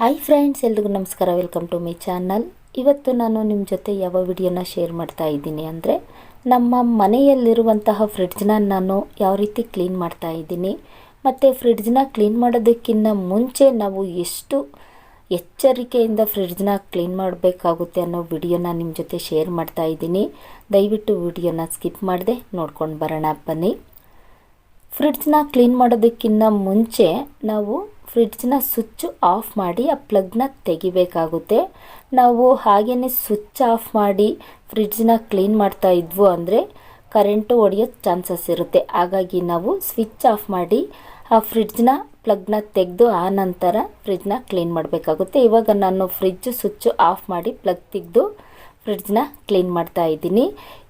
Hi friends ಎಲ್ರಿಗೂ ನಮಸ್ಕಾರ. Welcome to my channel ಇವತ್ತು ನಾನು ನಿಮ್ಮ ಜೊತೆ ಯಾವ ವಿಡಿಯೋನ ಶೇರ್ ಮಾಡ್ತಾ ಇದ್ದೀನಿ ಅಂದರೆ, ನಮ್ಮ ಮನೆಯಲ್ಲಿರುವಂತಹ ಫ್ರಿಡ್ಜ್ನ ನಾನು ಯಾವ ರೀತಿ ಕ್ಲೀನ್ ಮಾಡ್ತಾ ಇದ್ದೀನಿ. ಮತ್ತು ಫ್ರಿಡ್ಜ್ನ ಕ್ಲೀನ್ ಮಾಡೋದಕ್ಕಿಂತ ಮುಂಚೆ ನಾವು ಎಷ್ಟು ಎಚ್ಚರಿಕೆಯಿಂದ ಫ್ರಿಡ್ಜ್ನ ಕ್ಲೀನ್ ಮಾಡಬೇಕಾಗುತ್ತೆ ಅನ್ನೋ ವಿಡಿಯೋನ ನಿಮ್ಮ ಜೊತೆ ಶೇರ್ ಮಾಡ್ತಾ ಇದ್ದೀನಿ. ದಯವಿಟ್ಟು ವಿಡಿಯೋನ ಸ್ಕಿಪ್ ಮಾಡದೆ ನೋಡ್ಕೊಂಡು ಬರೋಣ ಬನ್ನಿ. ಫ್ರಿಡ್ಜ್ನ ಕ್ಲೀನ್ ಮಾಡೋದಕ್ಕಿಂತ ಮುಂಚೆ ನಾವು ಫ್ರಿಡ್ಜ್ನ ಸ್ವಿಚ್ ಆಫ್ ಮಾಡಿ ಆ ಪ್ಲಗ್ನ ತೆಗಿಬೇಕಾಗುತ್ತೆ. ನಾವು ಹಾಗೆಯೇ ಸ್ವಿಚ್ ಆಫ್ ಮಾಡಿ ಫ್ರಿಡ್ಜ್ನ ಕ್ಲೀನ್ ಮಾಡ್ತಾ ಇದ್ವು ಅಂದರೆ ಕರೆಂಟು ಹೊಡೆಯೋ ಚಾನ್ಸಸ್ ಇರುತ್ತೆ. ಹಾಗಾಗಿ ನಾವು ಸ್ವಿಚ್ ಆಫ್ ಮಾಡಿ ಆ ಫ್ರಿಡ್ಜ್ನ ಪ್ಲಗ್ನ ತೆಗೆದು ಆ ನಂತರ ಫ್ರಿಡ್ಜ್ನ ಕ್ಲೀನ್ ಮಾಡಬೇಕಾಗುತ್ತೆ. ಇವಾಗ ನಾನು ಫ್ರಿಡ್ಜ್ ಸ್ವಿಚ್ ಆಫ್ ಮಾಡಿ ಪ್ಲಗ್ ತೆಗೆದು ಫ್ರಿಡ್ಜ್ನ ಕ್ಲೀನ್ ಮಾಡ್ತಾ ಇದ್ದೀನಿ.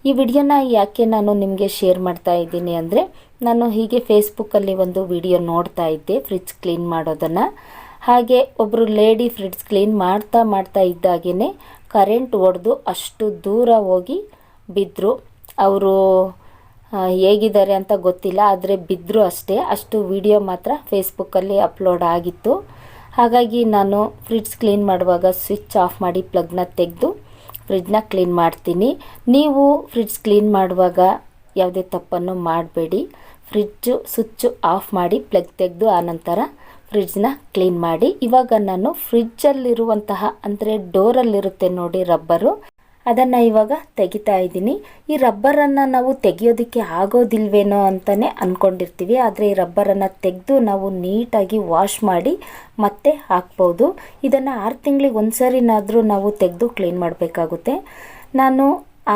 ಈ ವಿಡಿಯೋನ ಯಾಕೆ ನಾನು ನಿಮಗೆ ಶೇರ್ ಮಾಡ್ತಾ ಇದ್ದೀನಿ ಅಂದರೆ, ನಾನು ಹೀಗೆ ಫೇಸ್ಬುಕ್ಕಲ್ಲಿ ಒಂದು ವಿಡಿಯೋ ನೋಡ್ತಾ ಇದ್ದೆ ಫ್ರಿಡ್ಜ್ ಕ್ಲೀನ್ ಮಾಡೋದನ್ನು. ಹಾಗೆ ಒಬ್ಬರು ಲೇಡಿ ಫ್ರಿಡ್ಜ್ ಕ್ಲೀನ್ ಮಾಡ್ತಾ ಮಾಡ್ತಾ ಇದ್ದಾಗೇ ಕರೆಂಟ್ ಒಡೆದು ಅಷ್ಟು ದೂರ ಹೋಗಿ ಬಿದ್ದರು ಅವರು ಹೇಗಿದ್ದಾರೆ ಅಂತ ಗೊತ್ತಿಲ್ಲ, ಆದರೆ ಬಿದ್ದರು ಅಷ್ಟೇ. ಅಷ್ಟು ವಿಡಿಯೋ ಮಾತ್ರ ಫೇಸ್ಬುಕ್ಕಲ್ಲಿ ಅಪ್ಲೋಡ್ ಆಗಿತ್ತು. ಹಾಗಾಗಿ ನಾನು ಫ್ರಿಡ್ಜ್ ಕ್ಲೀನ್ ಮಾಡುವಾಗ ಸ್ವಿಚ್ ಆಫ್ ಮಾಡಿ ಪ್ಲಗ್ನ ತೆಗೆದು ಫ್ರಿಡ್ಜ್ನ ಕ್ಲೀನ್ ಮಾಡ್ತೀನಿ. ನೀವು ಫ್ರಿಡ್ಜ್ ಕ್ಲೀನ್ ಮಾಡುವಾಗ ಯಾವುದೇ ತಪ್ಪನ್ನು ಮಾಡಬೇಡಿ. ಫ್ರಿಡ್ಜು ಸ್ವಿಚ್ಚು ಆಫ್ ಮಾಡಿ ಪ್ಲಗ್ ತೆಗೆದು ಆನಂತರ ಫ್ರಿಡ್ಜ್ನ ಕ್ಲೀನ್ ಮಾಡಿ. ಇವಾಗ ನಾನು ಫ್ರಿಡ್ಜಲ್ಲಿರುವಂತಹ ಅಂದರೆ ಡೋರಲ್ಲಿರುತ್ತೆ ನೋಡಿ ರಬ್ಬರು ಅದನ್ನು ಇವಾಗ ತೆಗಿತಾ ಇದ್ದೀನಿ. ಈ ರಬ್ಬರನ್ನು ನಾವು ತೆಗಿಯೋದಕ್ಕೆ ಆಗೋದಿಲ್ವೇನೋ ಅಂತಲೇ ಅಂದ್ಕೊಂಡಿರ್ತೀವಿ ಆದರೆ ಈ ರಬ್ಬರನ್ನು ತೆಗೆದು ನಾವು ನೀಟಾಗಿ ವಾಶ್ ಮಾಡಿ ಮತ್ತೆ ಹಾಕ್ಬೋದು. ಇದನ್ನು ಆರು ತಿಂಗಳಿಗೆ ಒಂದು ಸರಿನಾದರೂ ನಾವು ತೆಗೆದು ಕ್ಲೀನ್ ಮಾಡಬೇಕಾಗುತ್ತೆ. ನಾನು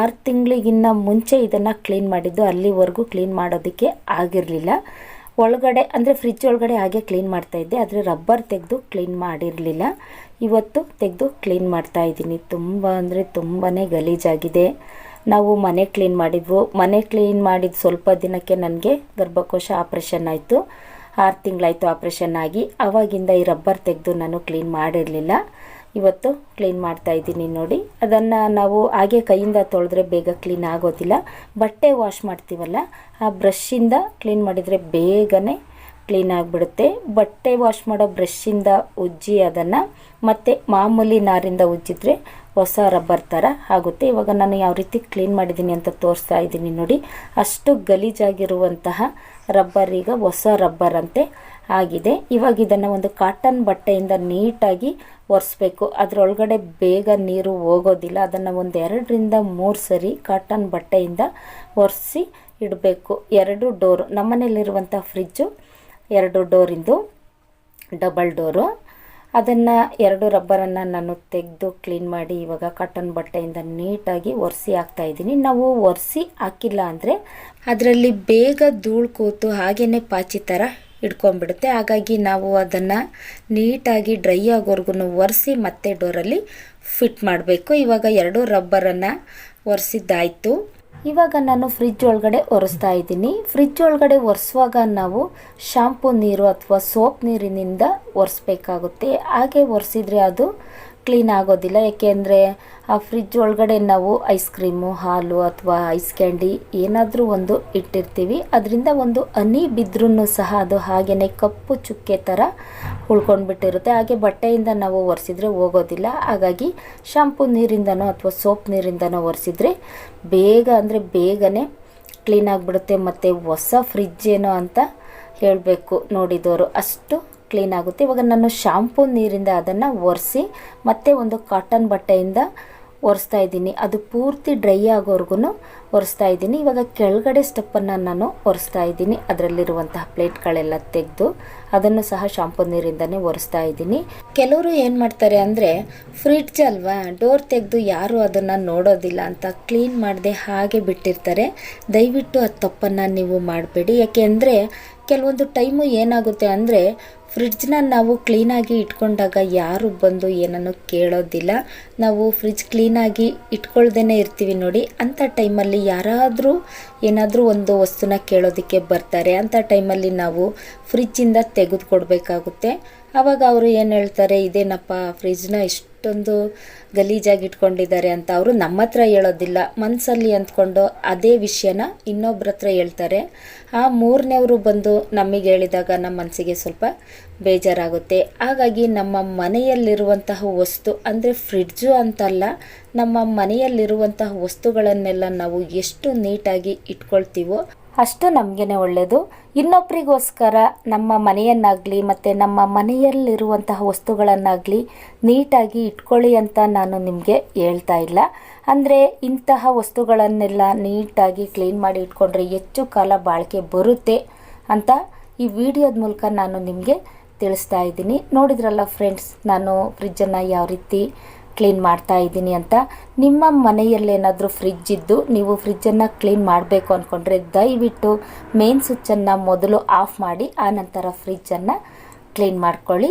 ಆರು ತಿಂಗಳಿಗಿನ್ನ ಮುಂಚೆ ಇದನ್ನು ಕ್ಲೀನ್ ಮಾಡಿದ್ದು ಅಲ್ಲಿವರೆಗೂ ಕ್ಲೀನ್ ಮಾಡೋದಕ್ಕೆ ಆಗಿರಲಿಲ್ಲ. ಒಳಗಡೆ, ಅಂದರೆ ಫ್ರಿಜ್ ಒಳಗಡೆ ಹಾಗೆ ಕ್ಲೀನ್ ಮಾಡ್ತಾಯಿದ್ದೆ ಆದರೆ ರಬ್ಬರ್ ತೆಗೆದು ಕ್ಲೀನ್ ಮಾಡಿರಲಿಲ್ಲ. ಇವತ್ತು ತೆಗೆದು ಕ್ಲೀನ್ ಮಾಡ್ತಾ ಇದ್ದೀನಿ. ತುಂಬ ಅಂದರೆ ತುಂಬಾ ಗಲೀಜಾಗಿದೆ. ನಾವು ಮನೆ ಕ್ಲೀನ್ ಮಾಡಿದ್ವು. ಮನೆ ಕ್ಲೀನ್ ಮಾಡಿದ ಸ್ವಲ್ಪ ದಿನಕ್ಕೆ ನನಗೆ ಗರ್ಭಕೋಶ ಆಪ್ರೇಷನ್ ಆಯಿತು. ಆರು ತಿಂಗಳಾಯಿತು ಆಪ್ರೇಷನ್ ಆಗಿ. ಅವಾಗಿಂದ ಈ ರಬ್ಬರ್ ತೆಗೆದು ನಾನು ಕ್ಲೀನ್ ಮಾಡಿರಲಿಲ್ಲ. ಇವತ್ತು ಕ್ಲೀನ್ ಮಾಡ್ತಾ ಇದ್ದೀನಿ ನೋಡಿ. ಅದನ್ನು ನಾವು ಹಾಗೆ ಕೈಯಿಂದ ತೊಳೆದ್ರೆ ಬೇಗ ಕ್ಲೀನ್ ಆಗೋದಿಲ್ಲ. ಬಟ್ಟೆ ವಾಶ್ ಮಾಡ್ತೀವಲ್ಲ, ಆ ಬ್ರಷಿಂದ ಕ್ಲೀನ್ ಮಾಡಿದರೆ ಬೇಗನೆ ಕ್ಲೀನ್ ಆಗಿಬಿಡುತ್ತೆ. ಬಟ್ಟೆ ವಾಶ್ ಮಾಡೋ ಬ್ರಷಿಂದ ಉಜ್ಜಿ ಅದನ್ನು, ಮತ್ತು ಮಾಮೂಲಿ ನಾರಿಂದ ಉಜ್ಜಿದ್ರೆ ಹೊಸ ರಬ್ಬರ್ ಥರ ಆಗುತ್ತೆ. ಇವಾಗ ನಾನು ಯಾವ ರೀತಿ ಕ್ಲೀನ್ ಮಾಡಿದ್ದೀನಿ ಅಂತ ತೋರಿಸ್ತಾ ಇದ್ದೀನಿ ನೋಡಿ. ಅಷ್ಟು ಗಲೀಜಾಗಿರುವಂತಹ ರಬ್ಬರ್ ಈಗ ಹೊಸ ರಬ್ಬರ್ ಅಂತೆ ಆಗಿದೆ. ಇವಾಗ ಇದನ್ನು ಒಂದು ಕಾಟನ್ ಬಟ್ಟೆಯಿಂದ ನೀಟಾಗಿ ಒರೆಸ್ಬೇಕು. ಅದರೊಳಗಡೆ ಬೇಗ ನೀರು ಹೋಗೋದಿಲ್ಲ. ಅದನ್ನು ಒಂದು ಎರಡರಿಂದ ಮೂರು ಸರಿ ಕಾಟನ್ ಬಟ್ಟೆಯಿಂದ ಒರೆಸಿ ಇಡಬೇಕು. ಎರಡು ಡೋರು ನಮ್ಮನೇಲಿರುವಂಥ ಫ್ರಿಜ್ಜು ಎರಡು ಡೋರಿಂದು, ಡಬಲ್ ಡೋರು. ಅದನ್ನು ಎರಡು ರಬ್ಬರನ್ನು ನಾನು ತೆಗೆದು ಕ್ಲೀನ್ ಮಾಡಿ ಇವಾಗ ಕಾಟನ್ ಬಟ್ಟೆಯಿಂದ ನೀಟಾಗಿ ಒರೆಸಿ ಹಾಕ್ತಾಯಿದ್ದೀನಿ ನಾವು ಒರೆಸಿ ಹಾಕಿಲ್ಲ ಅಂದರೆ ಅದರಲ್ಲಿ ಬೇಗ ಧೂಳು ಕೂತು ಹಾಗೇ ಪಾಚಿ ಥರ ಇಟ್ಕೊಂಡ್ಬಿಡುತ್ತೆ ಹಾಗಾಗಿ ನಾವು ಅದನ್ನು ನೀಟಾಗಿ ಡ್ರೈ ಆಗೋರ್ಗು ಒರೆಸಿ ಮತ್ತೆ ಡೋರಲ್ಲಿ ಫಿಟ್ ಮಾಡಬೇಕು. ಇವಾಗ ಎರಡು ರಬ್ಬರನ್ನು ಒರೆಸಿದ್ದಾಯಿತು. ಇವಾಗ ನಾನು ಫ್ರಿಜ್ ಒಳಗಡೆ ಒರೆಸ್ತಾ ಇದ್ದೀನಿ. ಫ್ರಿಜ್ ಒಳಗಡೆ ಒರೆಸುವಾಗ ನಾವು ಶಾಂಪೂ ನೀರು ಅಥವಾ ಸೋಪ್ ನೀರಿನಿಂದ ಒರೆಸ್ಬೇಕಾಗುತ್ತೆ. ಹಾಗೆ ಒರೆಸಿದ್ರೆ ಅದು ಕ್ಲೀನ್ ಆಗೋದಿಲ್ಲ. ಏಕೆಂದರೆ ಆ ಫ್ರಿಜ್ ಒಳಗಡೆ ನಾವು ಐಸ್ ಕ್ರೀಮು ಹಾಲು ಅಥವಾ ಐಸ್ ಕ್ಯಾಂಡಿ ಏನಾದರೂ ಒಂದು ಇಟ್ಟಿರ್ತೀವಿ. ಅದರಿಂದ ಒಂದು ಹನಿ ಬಿದ್ರೂ ಸಹ ಅದು ಹಾಗೆಯೇ ಕಪ್ಪು ಚುಕ್ಕೆ ಥರ ಉಳ್ಕೊಂಡ್ಬಿಟ್ಟಿರುತ್ತೆ. ಹಾಗೆ ಬಟ್ಟೆಯಿಂದ ನಾವು ಒರೆಸಿದ್ರೆ ಹೋಗೋದಿಲ್ಲ. ಹಾಗಾಗಿ ಶಾಂಪೂ ನೀರಿಂದನೋ ಅಥವಾ ಸೋಪ್ ನೀರಿಂದನೋ ಒರೆಸಿದ್ರೆ ಬೇಗ ಅಂದರೆ ಬೇಗನೆ ಕ್ಲೀನ್ ಆಗಿಬಿಡುತ್ತೆ. ಮತ್ತು ಹೊಸ ಫ್ರಿಜ್ ಏನೋ ಅಂತ ಹೇಳಬೇಕು ನೋಡಿದವರು. ಅಷ್ಟು ಕ್ಲೀನ್ ಆಗುತ್ತೆ. ಇವಾಗ ನಾನು ಶಾಂಪೂ ನೀರಿಂದ ಅದನ್ನು ಒರೆಸಿ ಮತ್ತೆ ಒಂದು ಕಾಟನ್ ಬಟ್ಟೆಯಿಂದ ಒರೆಸ್ತಾ ಇದ್ದೀನಿ. ಅದು ಪೂರ್ತಿ ಡ್ರೈ ಆಗೋರ್ಗು ಒರೆಸ್ತಾ ಇದ್ದೀನಿ. ಇವಾಗ ಕೆಳಗಡೆ ಸ್ಟೆಪ್ಪನ್ನು ನಾನು ಒರೆಸ್ತಾ ಇದ್ದೀನಿ. ಅದರಲ್ಲಿರುವಂತಹ ಪ್ಲೇಟ್ಗಳೆಲ್ಲ ತೆಗೆದು ಅದನ್ನು ಸಹ ಶಾಂಪೂ ನೀರಿಂದನೇ ಒರೆಸ್ತಾ ಇದ್ದೀನಿ. ಕೆಲವರು ಏನು ಮಾಡ್ತಾರೆ ಅಂದರೆ ಫ್ರಿಡ್ಜ್ ಅಲ್ವಾ ಡೋರ್ ತೆಗೆದು ಯಾರು ಅದನ್ನು ನೋಡೋದಿಲ್ಲ ಅಂತ ಕ್ಲೀನ್ ಮಾಡದೆ ಹಾಗೆ ಬಿಟ್ಟಿರ್ತಾರೆ. ದಯವಿಟ್ಟು ಆ ತಪ್ಪನ್ನು ನೀವು ಮಾಡಬೇಡಿ. ಯಾಕೆಂದರೆ ಕೆಲವೊಂದು ಟೈಮು ಏನಾಗುತ್ತೆ ಅಂದರೆ ಫ್ರಿಡ್ಜ್ನ ನಾವು ಕ್ಲೀನಾಗಿ ಇಟ್ಕೊಂಡಾಗ ಯಾರು ಬಂದು ಏನನ್ನು ಕೇಳೋದಿಲ್ಲ. ನಾವು ಫ್ರಿಜ್ ಕ್ಲೀನಾಗಿ ಇಟ್ಕೊಳ್ದೇ ಇರ್ತೀವಿ ನೋಡಿ. ಅಂಥ ಟೈಮಲ್ಲಿ ಯಾರಾದರೂ ಏನಾದರೂ ಒಂದು ವಸ್ತುನ ಕೇಳೋದಕ್ಕೆ ಬರ್ತಾರೆ. ಅಂಥ ಟೈಮಲ್ಲಿ ನಾವು ಫ್ರಿಜ್ಜಿಂದ ತೆಗೆದುಕೊಡ್ಬೇಕಾಗುತ್ತೆ. ಆವಾಗ ಅವರು ಏನು ಹೇಳ್ತಾರೆ, ಇದೇನಪ್ಪ ಫ್ರಿಜ್ನ ಇಷ್ಟೊಂದು ಗಲೀಜಾಗಿ ಇಟ್ಕೊಂಡಿದ್ದಾರೆ ಅಂತ ಅವರು ನಮ್ಮ ಹತ್ರ ಹೇಳೋದಿಲ್ಲ. ಮನಸ್ಸಲ್ಲಿ ಅಂದ್ಕೊಂಡು ಅದೇ ವಿಷಯನ ಇನ್ನೊಬ್ಬರ ಹತ್ರ ಹೇಳ್ತಾರೆ. ಆ ಮೂರನೇವರು ಬಂದು ನಮಗೆ ಹೇಳಿದಾಗ ನಮ್ಮ ಮನಸ್ಸಿಗೆ ಸ್ವಲ್ಪ ಬೇಜಾರಾಗುತ್ತೆ. ಹಾಗಾಗಿ ನಮ್ಮ ಮನೆಯಲ್ಲಿರುವಂತಹ ವಸ್ತು ಅಂದರೆ ಫ್ರಿಡ್ಜು ಅಂತಲ್ಲ, ನಮ್ಮ ಮನೆಯಲ್ಲಿರುವಂತಹ ವಸ್ತುಗಳನ್ನೆಲ್ಲ ನಾವು ಎಷ್ಟು ನೀಟಾಗಿ ಇಟ್ಕೊಳ್ತೀವೋ ಅಷ್ಟು ನಮಗೇನೆ ಒಳ್ಳೆಯದು ಇನ್ನೊಬ್ಬರಿಗೋಸ್ಕರ ನಮ್ಮ ಮನೆಯನ್ನಾಗಲಿ ಮತ್ತು ನಮ್ಮ ಮನೆಯಲ್ಲಿರುವಂತಹ ವಸ್ತುಗಳನ್ನಾಗಲಿ ನೀಟಾಗಿ ಇಟ್ಕೊಳ್ಳಿ ಅಂತ ನಾನು ನಿಮಗೆ ಹೇಳ್ತಾ ಇಲ್ಲ. ಅಂದರೆ ಇಂತಹ ವಸ್ತುಗಳನ್ನೆಲ್ಲ ನೀಟಾಗಿ ಕ್ಲೀನ್ ಮಾಡಿ ಇಟ್ಕೊಂಡ್ರೆ ಹೆಚ್ಚು ಕಾಲ ಬಾಳಿಕೆ ಬರುತ್ತೆ ಅಂತ ಈ ವಿಡಿಯೋದ ಮೂಲಕ ನಾನು ನಿಮಗೆ ತಿಳಿಸ್ತಾ ಇದ್ದೀನಿ. ನೋಡಿದ್ರಲ್ಲ ಫ್ರೆಂಡ್ಸ್ ನಾನು ಫ್ರಿಜ್ಜನ್ನು ಯಾವ ರೀತಿ ಕ್ಲೀನ್ ಮಾಡ್ತಾ ಇದ್ದೀನಿ ಅಂತ. ನಿಮ್ಮ ಮನೆಯಲ್ಲೇನಾದರೂ ಫ್ರಿಜ್ ಇದ್ದು ನೀವು ಫ್ರಿಜ್ಜನ್ನು ಕ್ಲೀನ್ ಮಾಡಬೇಕು ಅಂದ್ಕೊಂಡ್ರೆ ದಯವಿಟ್ಟು ಮೇನ್ ಸ್ವಿಚ್ಚನ್ನು ಮೊದಲು ಆಫ್ ಮಾಡಿ ಆನಂತರ ಫ್ರಿಜ್ಜನ್ನು ಕ್ಲೀನ್ ಮಾಡ್ಕೊಳ್ಳಿ.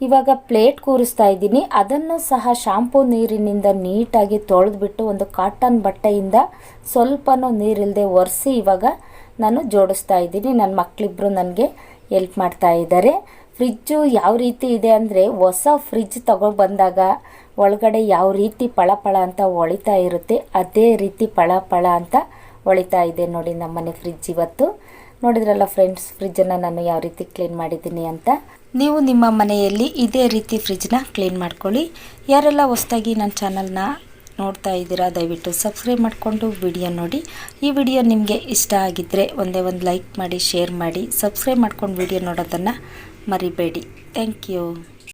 ಇವಾಗ ಪ್ಲೇಟ್ ಕೂರಿಸ್ತಾ ಇದ್ದೀನಿ. ಅದನ್ನು ಸಹ ಶಾಂಪೂ ನೀರಿನಿಂದ ನೀಟಾಗಿ ತೊಳೆದ್ಬಿಟ್ಟು ಒಂದು ಕಾಟನ್ ಬಟ್ಟೆಯಿಂದ ಸ್ವಲ್ಪನೂ ನೀರಿಲ್ಲದೆ ಒರೆಸಿ ಇವಾಗ ನಾನು ಜೋಡಿಸ್ತಾ ಇದ್ದೀನಿ. ನನ್ನ ಮಕ್ಕಳಿಬ್ಬರು ನನಗೆ ಎಲ್ಪ್ ಮಾಡ್ತಾ ಇದ್ದಾರೆ. ಫ್ರಿಜ್ಜು ಯಾವ ರೀತಿ ಇದೆ ಅಂದರೆ ಹೊಸ ಫ್ರಿಜ್ ತಗೊಂಡು ಬಂದಾಗ ಒಳಗಡೆ ಯಾವ ರೀತಿ ಪಳಪಳ ಅಂತ ಹೊಳಿತಾ ಇರುತ್ತೆ, ಅದೇ ರೀತಿ ಪಳ ಪಳ ಅಂತ ಹೊಳಿತಾ ಇದೆ ನೋಡಿ ನಮ್ಮನೆ ಫ್ರಿಜ್ ಇವತ್ತು. ನೋಡಿದ್ರಲ್ಲ ಫ್ರೆಂಡ್ಸ್, ಫ್ರಿಜ್ಜನ್ನು ನಾನು ಯಾವ ರೀತಿ ಕ್ಲೀನ್ ಮಾಡಿದ್ದೀನಿ ಅಂತ. ನೀವು ನಿಮ್ಮ ಮನೆಯಲ್ಲಿ ಇದೇ ರೀತಿ ಫ್ರಿಜ್ನ ಕ್ಲೀನ್ ಮಾಡ್ಕೊಳ್ಳಿ. ಯಾರೆಲ್ಲ ಹೊಸ್ದಾಗಿ ನನ್ನ ಚಾನಲ್ನ ನೋಡ್ತಾ ಇದ್ದೀರಾ, ದಯವಿಟ್ಟು ಸಬ್ಸ್ಕ್ರೈಬ್ ಮಾಡಿಕೊಂಡು ವಿಡಿಯೋ ನೋಡಿ. ಈ ವಿಡಿಯೋ ನಿಮಗೆ ಇಷ್ಟ ಆಗಿದ್ದರೆ ಒಂದೇ ಒಂದು ಲೈಕ್ ಮಾಡಿ, ಶೇರ್ ಮಾಡಿ, ಸಬ್ಸ್ಕ್ರೈಬ್ ಮಾಡ್ಕೊಂಡು ವಿಡಿಯೋ ನೋಡೋದನ್ನು ಮರಿಬೇಡಿ. Thank you.